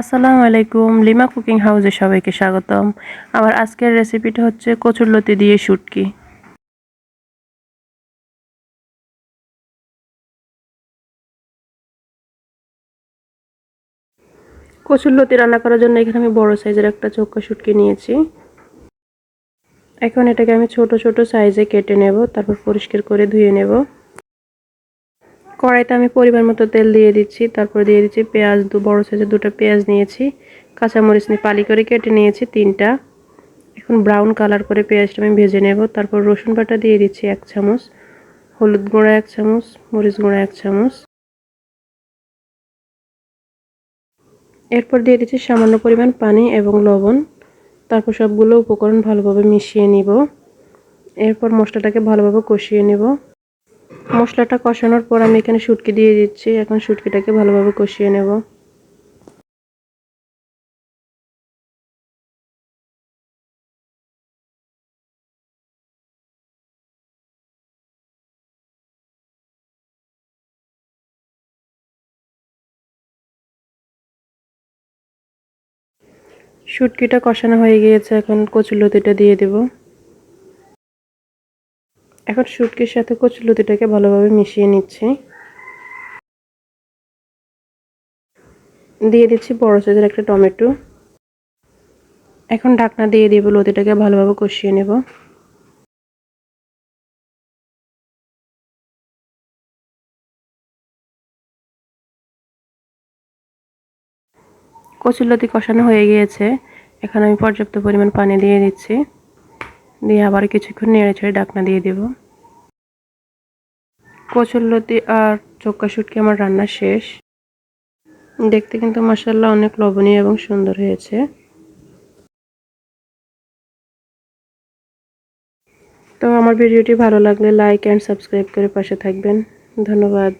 আসসালামু আলাইকুম। Lima cooking হাউসে সবাইকে স্বাগতম। আমার আজকের রেসিপিটা হচ্ছে কচুরলতি দিয়ে শুটকি। কচুরলতি রান্না করার জন্য এখানে আমি বড় সাইজের একটা চোখা শুটকি নিয়েছি। এখন এটাকে আমি ছোট ছোট সাইজে কেটে নেব, তারপর পরিষ্কার করে ধুয়ে নেব। কড়াইতে আমি পরিমাণ মতো তেল দিয়ে দিচ্ছি। তারপর দিয়ে দিচ্ছি পেঁয়াজ, দু বড় সাইজের দুটো পেঁয়াজ নিয়েছি। কাঁচামরিচ নিয়ে পালি করে কেটে নিয়েছি তিনটা। এখন ব্রাউন কালার করে পেঁয়াজটা আমি ভেজে নেব। তারপর রসুন বাটা দিয়ে দিচ্ছি এক চামচ। হলুদ গুঁড়া এক চামচ। মরিচ গুঁড়া এক চামচ। এরপর দিয়ে দিচ্ছি সামান্য পরিমাণ পানি এবং লবণ। তারপর সবগুলো উপকরণ ভালোভাবে মিশিয়ে নিব। এরপর মশলাটাকে ভালোভাবে কষিয়ে নেব। মশলাটা কষানোর পর আমি এখানে শুটকি দিয়ে দিচ্ছি। এখন শুটকিটাকে ভালোভাবে কষিয়ে নেব। শুটকিটা কষানো হয়ে গিয়েছে। এখন কচুলতিটা দিয়ে দেব। এখন শুটকির সাথে কচুলতিটাকে ভালোভাবে মিশিয়ে নিচ্ছি। দিয়ে দিচ্ছি বড় সাইজের একটা টমেটো। এখন ঢাকনা দিয়ে দিব লতিটাকে ভালোভাবে কষিয়ে নেব। কচুরলতি কষানো হয়ে গিয়েছে। এখন আমি পর্যাপ্ত পরিমাণ পানি দিয়ে দিচ্ছি। দিয়ে আবার কিছুক্ষণ নেড়ে ছেড়ে ডাকনা দিয়ে দেব। কচুরলতি আর চক্কা শুটকি আমার রান্না শেষ। দেখতে কিন্তু মশাল্লা অনেক লবণীয় এবং সুন্দর হয়েছে। তো আমার ভিডিওটি ভালো লাগলে লাইক অ্যান্ড সাবস্ক্রাইব করে পাশে থাকবেন। ধন্যবাদ।